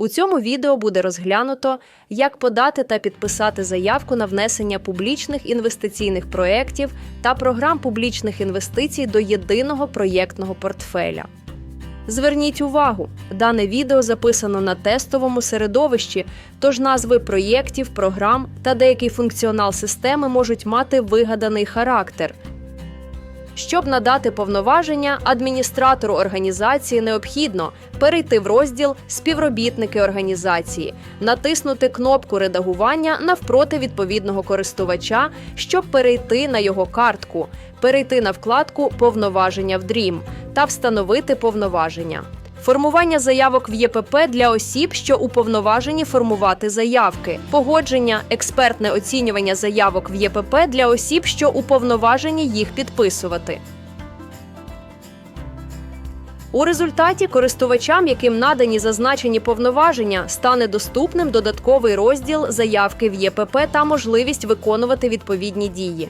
У цьому відео буде розглянуто, як подати та підписати заявку на внесення публічних інвестиційних проєктів та програм публічних інвестицій до єдиного проєктного портфеля. Зверніть увагу, дане відео записано на тестовому середовищі, тож назви проєктів, програм та деякий функціонал системи можуть мати вигаданий характер. Щоб надати повноваження, адміністратору організації необхідно перейти в розділ Співробітники організації, натиснути кнопку редагування навпроти відповідного користувача, щоб перейти на його картку, перейти на вкладку Повноваження в DREAM та встановити повноваження. Формування заявок в ЄПП для осіб, що уповноважені формувати заявки, погодження, експертне оцінювання заявок в ЄПП для осіб, що уповноважені їх підписувати. У результаті користувачам, яким надані зазначені повноваження, стане доступним додатковий розділ заявки в ЄПП та можливість виконувати відповідні дії.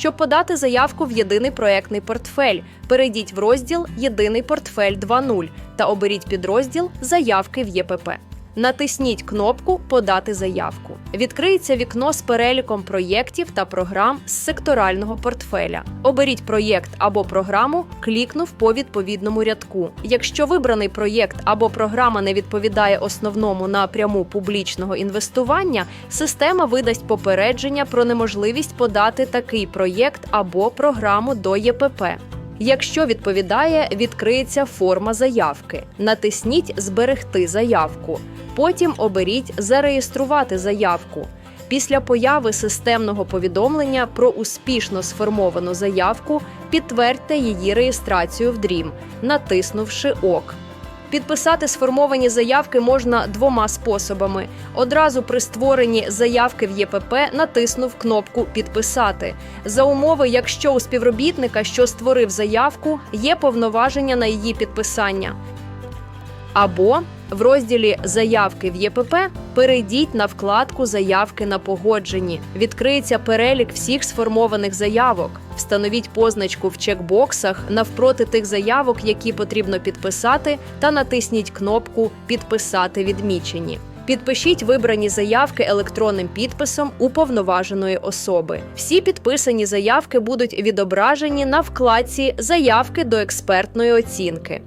Щоб подати заявку в єдиний проектний портфель, перейдіть в розділ Єдиний портфель 2.0 та оберіть підрозділ Заявки в ЄПП. Натисніть кнопку Подати заявку. Відкриється вікно з переліком проєктів та програм з секторального портфеля. Оберіть проєкт або програму, клікнув по відповідному рядку. Якщо вибраний проєкт або програма не відповідає основному напряму публічного інвестування, система видасть попередження про неможливість подати такий проєкт або програму до ЄПП. Якщо відповідає, відкриється форма заявки. Натисніть Зберегти заявку. Потім оберіть Зареєструвати заявку. Після появи системного повідомлення про успішно сформовану заявку підтвердьте її реєстрацію в DREAM, натиснувши ОК. Підписати сформовані заявки можна двома способами. Одразу при створенні заявки в ЄПП натиснув кнопку Підписати за умови, якщо у співробітника, що створив заявку, є повноваження на її підписання. Або в розділі Заявки в ЄПП перейдіть на вкладку Заявки на погодженні. Відкриється перелік всіх сформованих заявок. Встановіть позначку в чекбоксах навпроти тих заявок, які потрібно підписати, та натисніть кнопку Підписати відмічені. Підпишіть вибрані заявки електронним підписом уповноваженої особи. Всі підписані заявки будуть відображені на вкладці Заявки до експертної оцінки.